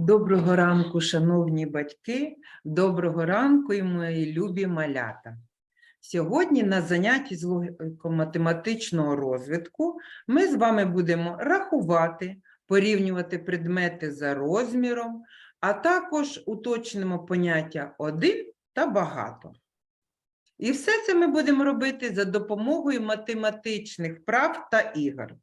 Доброго ранку, шановні батьки, доброго ранку і мої любі малята. Сьогодні на занятті з логіко-математичного розвитку ми з вами будемо рахувати, порівнювати предмети за розміром, а також уточнимо поняття один та багато. І все це ми будемо робити за допомогою математичних прав та ігор.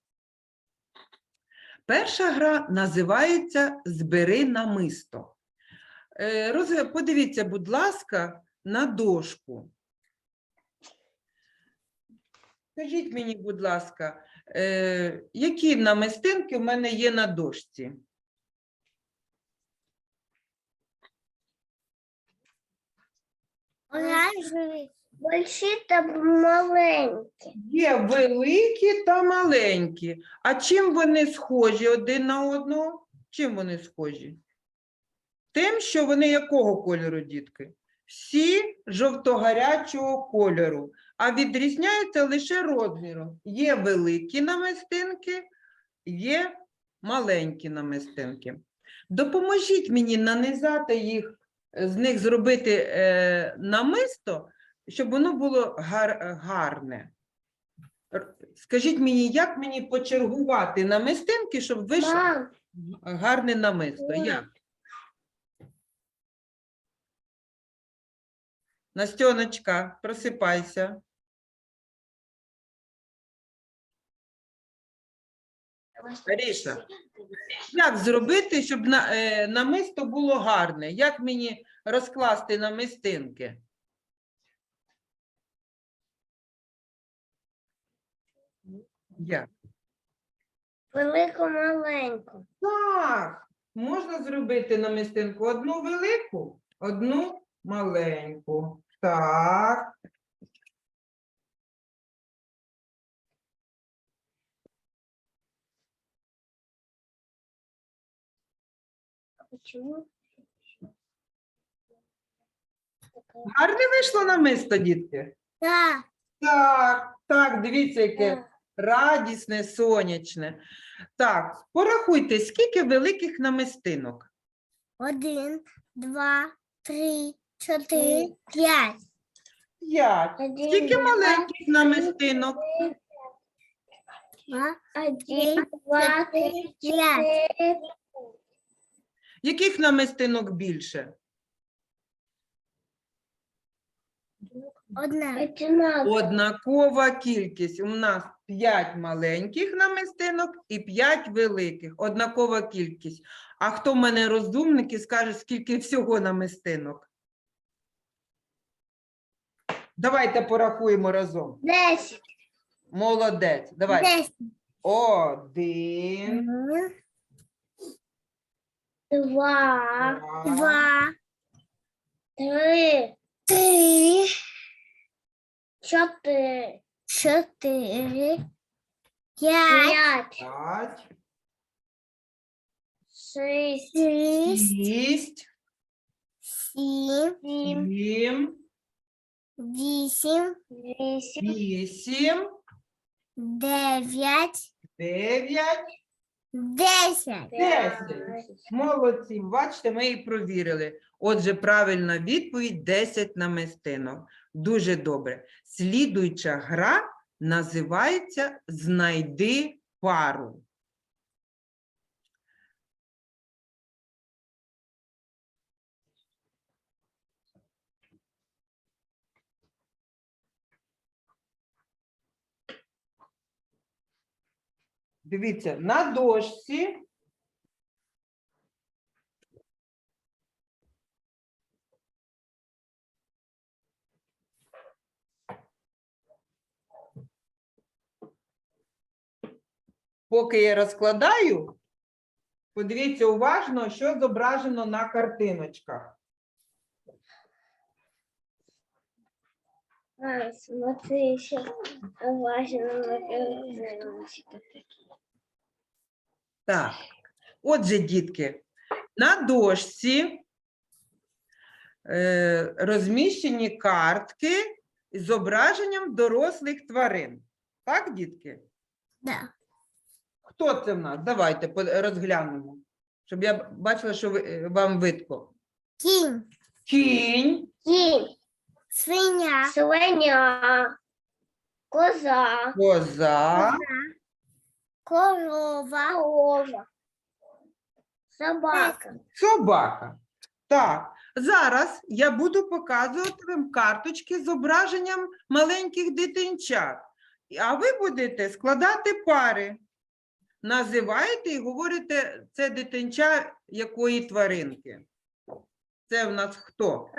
Перша гра називається Збери намисто. Е, Подивіться, будь ласка, на дошку. Скажіть мені, будь ласка, е, які намистинки в мене є на дошці? Оранжеві, больші та маленькі. Є великі та маленькі. А чим вони схожі один на одного? Чим вони схожі? Тим, що вони якого кольору, дітки? Всі жовтогарячого кольору, а відрізняються лише розміром. Є великі намистинки, є маленькі намистинки. Допоможіть мені нанизати їх, з них зробити е, намисто, щоб воно було гар, гарне. Скажіть мені, як мені почергувати намистинки, щоб вийшло Мам, гарне намисто? Як? Настеночка, просипайся. Аріша, як зробити, щоб на, е, намисто було гарне? Як мені розкласти намистинки? Як? велику маленьку. Так, можна зробити намистинку одну велику, одну маленьку. Так, Почему? гарне вийшло намисто, дітки? Так. Так, так, дивіться, яке радісне, сонячне. Так, порахуйте, скільки великих намистинок? Один, два, три, чотири, п'ять. П'ять. Один, Скільки два, маленьких намистинок? Один, два, три, п'ять. Яких намистинок більше? Одна. Однакова кількість. У нас 5 маленьких намистинок і 5 великих. Однакова кількість. А хто в мене розумник і скаже, скільки всього намистинок? Давайте порахуємо разом. Десять. Молодець. Давай. Десять. Один, Два. два, Два. Три. Три. Чотири. Чотири. П'ять. п'ять, Шість. Шість. Сім. сім, Вісім. Вісім. вісім, Дев'ять. дев'ять. Десять. Десять. Молодці, бачите, ми і провірили. Отже, правильна відповідь 10 намистинок. Дуже добре. Слідуюча гра називається Знайди пару. Дивіться, на дошці Поки я розкладаю, подивіться уважно, що зображено на картиночках. А, смотри, еще важно на Так, отже, дітки, на дошці е, розміщені картки з зображенням дорослих тварин. Так, дітки? Да. Хто це в нас? Давайте розглянемо. щоб я бачила, що ви, е, вам видко. Кінь. Кінь, Кінь. Свиня. Свиня. Коза. коза, Корова. Корова. Собака. собака. Так, зараз я буду показувати вам карточки з зображенням маленьких дитинчат. А ви будете складати пари. Називаєте і говорите, це дитинча якої тваринки. Це в нас хто?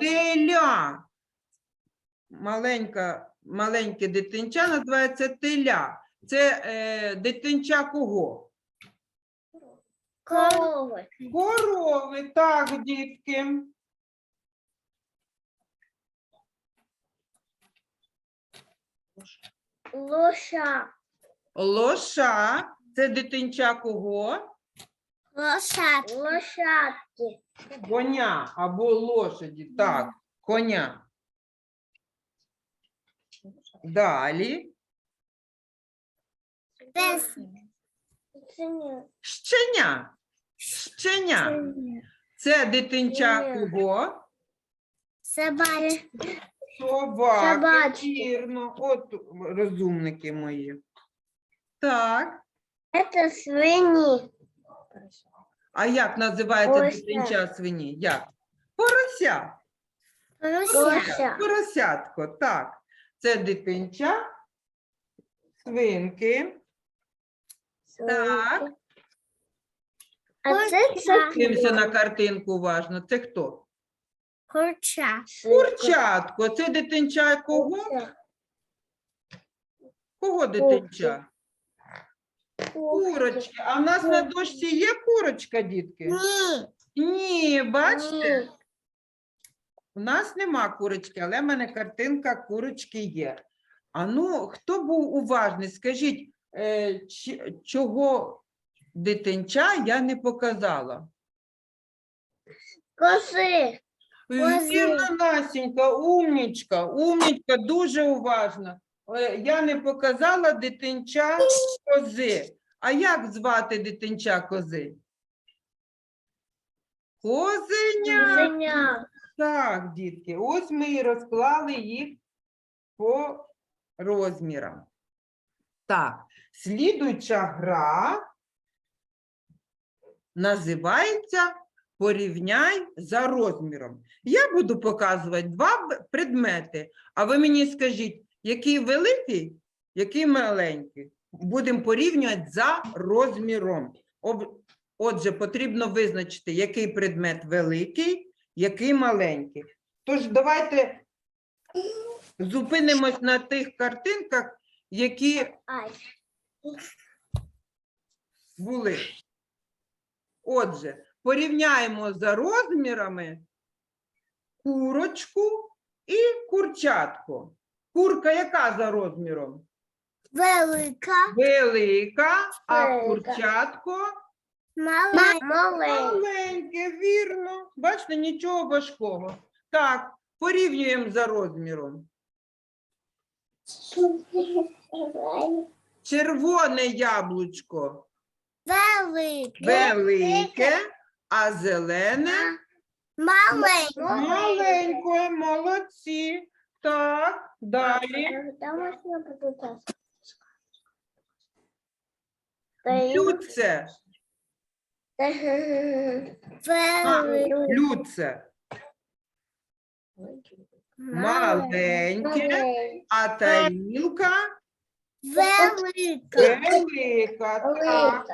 Теля. Маленька, маленьке дитинча називається теля. Це е, дитинча кого? Корова. Корови, так, дітки. Лоша. Лоша. Це дитинча кого? Лошадки. Лошадки. Коня або лошаді. Так, коня. Далі. Пес. Щеня. Щеня. Це дитинча кого? Собачка. Собаки, Собачки. вірно. От розумники мої. Так. Это свиньи. А як називається Порося. дитинча свині? Як? Порося. Лося. Поросятко, так. Це дитинча свинки. Так. А це Дивимося на картинку уважно. Це хто? Курча. Курчатко. Це дитинча кого? Кого дитинча? Курочки. А в нас на дошці є курочка, дітки? Ні. Ні, бачите? У нас нема курочки, але в мене картинка курочки є. А ну, хто був уважний? Скажіть, е, чого дитинча я не показала? Коси. Вірно, Насінька, умнічка, умнічка, дуже уважна. Е, Я не показала дитинча кози. А як звати дитинча кози? Козеня. Козеня. Так, дітки, ось ми і розклали їх по розмірам. Так, слідуюча гра називається Порівняй за розміром. Я буду показувати два предмети, а ви мені скажіть, який великий, який маленький. Будемо порівнювати за розміром. Отже, потрібно визначити, який предмет великий, який маленький. Тож давайте зупинимось на тих картинках, які були. Отже, порівняємо за розмірами курочку і курчатку. Курка яка за розміром? Велика. Велика, а Велика. курчатко Маленька. Маленьке, вірно. Бачите, нічого важкого. Так, порівнюємо за розміром. Червоне яблучко Велика. велике, а зелене Маленька. маленьке. Молодці. Так, далі. Там можна попитати. Люце. Велика. Люце. Маленьке, а тарілка Велика. велика. Так,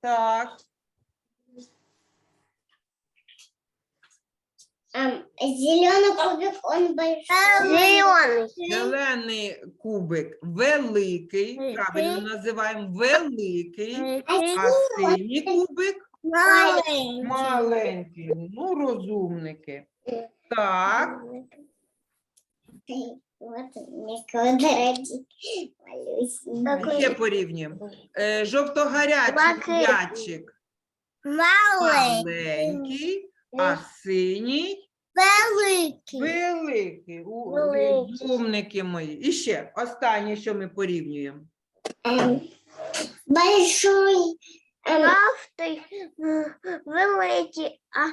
так. Зеленый кубик, он большой. Зеленый. Зелений кубик великий, правильно називаємо великий, а синій кубик Маленький. маленький. Ну, розумники. Так, Вот мне квадратик. Малюсенький. ще порівнюємо. Е, жовтогарячий Блакитний. м'ячик маленький, а синій Великий. великий. У- Великий. Розумники мої. І ще останнє, що ми порівнюємо. Большой Жовтий, великий, а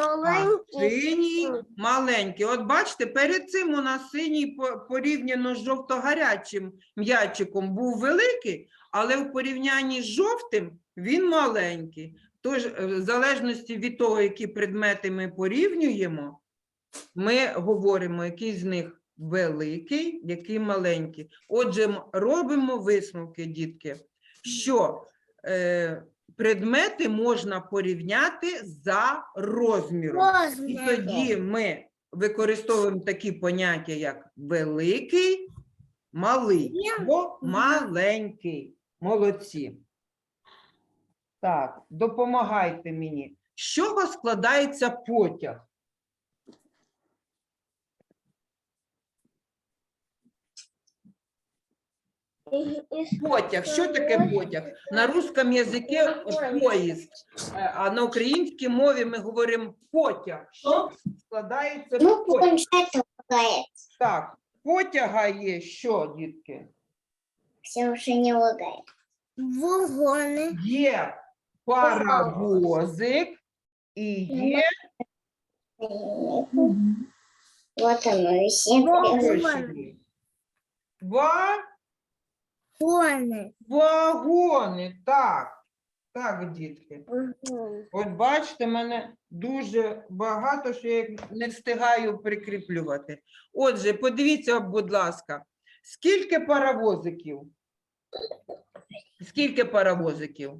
А, маленький. Синій, маленький. От бачите, перед цим у нас синій по- порівняно з жовто-гарячим м'ячиком був великий, але в порівнянні з жовтим він маленький. Тож, е, в залежності від того, які предмети ми порівнюємо, ми говоримо, який з них великий, який маленький. Отже, робимо висновки, дітки, що е, предмети можна порівняти за розміром. І тоді ми використовуємо такі поняття, як великий, малий або маленький. Молодці. Так, допомагайте мені. З чого складається потяг? Потяг. Що таке потяг? На русском язикі поїзд, а на українській мові ми говоримо потяг. Що складається Ну, потяг? Так, потяга є що, дітки? Все уже не лагает. Вагоны. Є паровозик і є Вот оно, и все що прям. ще є? Ва- Вагоны. вагони. Так, так, дітки. От бачите, мене дуже багато, що я їх не встигаю прикріплювати. Отже, подивіться, будь ласка, скільки паровозиків? Скільки паровозиків?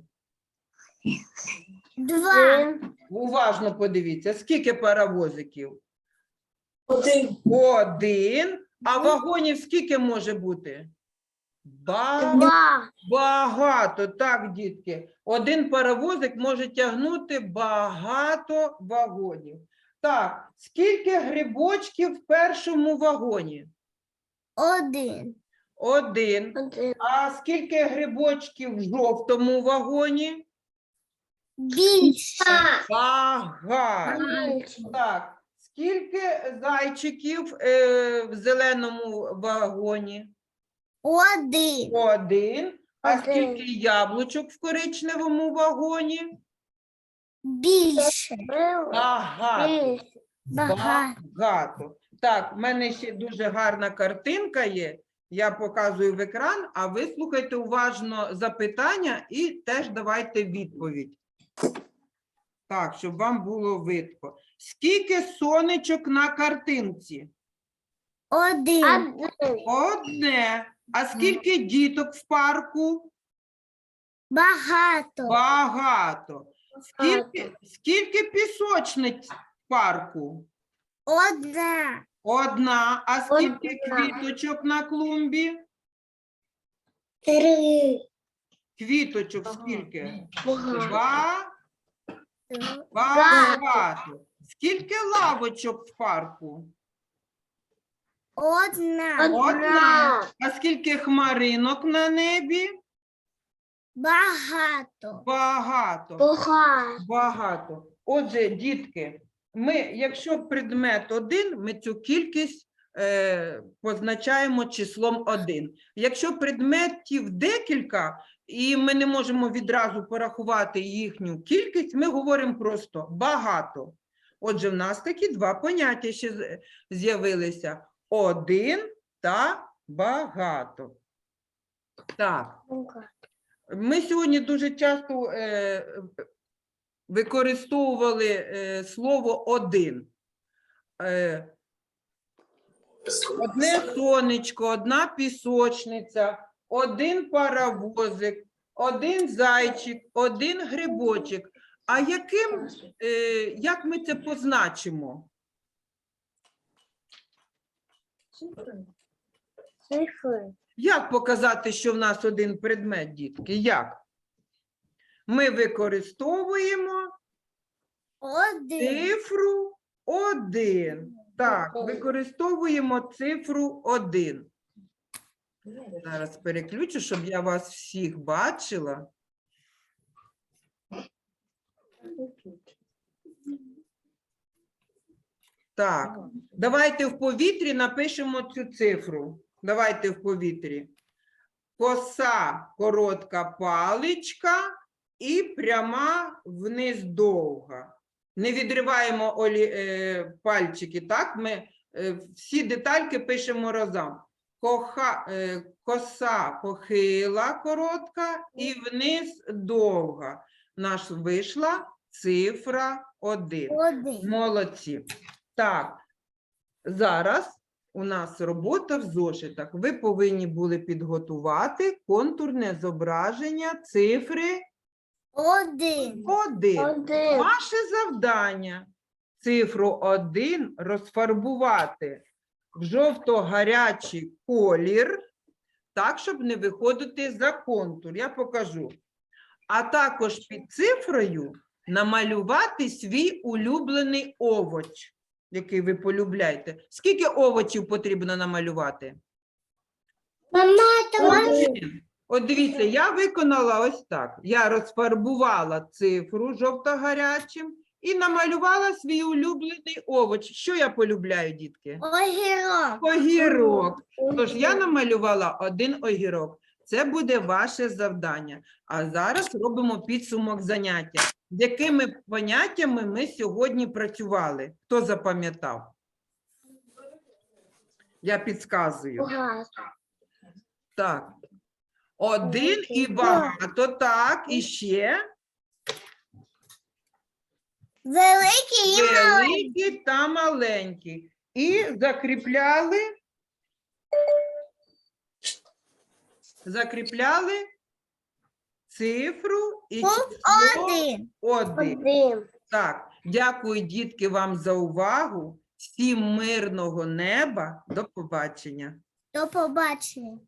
Два. Уважно подивіться, скільки паровозиків? Один. Один. А вагонів скільки може бути? Ба- Два. Багато, так, дітки. Один паровозик може тягнути багато вагонів. Так, скільки грибочків в першому вагоні? Один. Один. Один. А скільки грибочків в жовтому вагоні? Більше. Багато. Так, скільки зайчиків е, в зеленому вагоні? Один. Один. А Один. скільки яблучок в коричневому вагоні? Більше. Багато. Багато. Багато. Так, в мене ще дуже гарна картинка є. Я показую в екран, а ви слухайте уважно запитання і теж давайте відповідь. Так, щоб вам було видко. Скільки сонечок на картинці? Один. Одне. А скільки діток в парку? Багато. Багато. Скільки, скільки пісочниць в парку? Одна. Одна. А скільки Одна. квіточок на клумбі? Три. Квіточок скільки? Багато. Два. Багато. Скільки лавочок в парку? Одна. Одна. А скільки хмаринок на небі? Багато. Багато. Багато. Багато. Отже, дітки, ми, якщо предмет один, ми цю кількість е, позначаємо числом один. Якщо предметів декілька, і ми не можемо відразу порахувати їхню кількість, ми говоримо просто багато. Отже, в нас такі два поняття ще з'явилися: один та багато. Так. Ми сьогодні дуже часто е, використовували е, слово один. Е, одне сонечко, одна пісочниця, один паровозик, один зайчик, один грибочок. А яким, е, як ми це позначимо? Цифри. Як показати, що в нас один предмет, дітки? Як? Ми використовуємо Один. цифру 1. Так, використовуємо цифру 1. Зараз переключу, щоб я вас всіх бачила. Так, давайте в повітрі напишемо цю цифру. Давайте в повітрі. Коса, коротка паличка, і пряма вниз довга. Не відриваємо е, пальчики, так? Ми е, всі детальки пишемо разом. Коха, е, коса похила коротка і вниз довга. Наш вийшла цифра 1. Один. Молодці. Так, зараз у нас робота в зошитах. Ви повинні були підготувати контурне зображення цифри Один. 1. Один. Ваше завдання цифру 1 розфарбувати в жовто-гарячий колір, так, щоб не виходити за контур. Я покажу. А також під цифрою намалювати свій улюблений овоч, який ви полюбляєте. Скільки овочів потрібно намалювати? Мама, Один. От дивіться, я виконала ось так. Я розфарбувала цифру жовто-гарячим і намалювала свій улюблений овоч. Що я полюбляю, дітки? Огірок. Огірок. Тож я намалювала один огірок. Це буде ваше завдання. А зараз робимо підсумок заняття. З якими поняттями ми сьогодні працювали? Хто запам'ятав? Я підказую. Так. Один і багато. Так, і ще Великий і маленький. великі та маленькі. І закріпляли. Закріпляли цифру і Пункт число Один. один. Один. Так, дякую, дітки, вам за увагу. Всім мирного неба. До побачення. До побачення.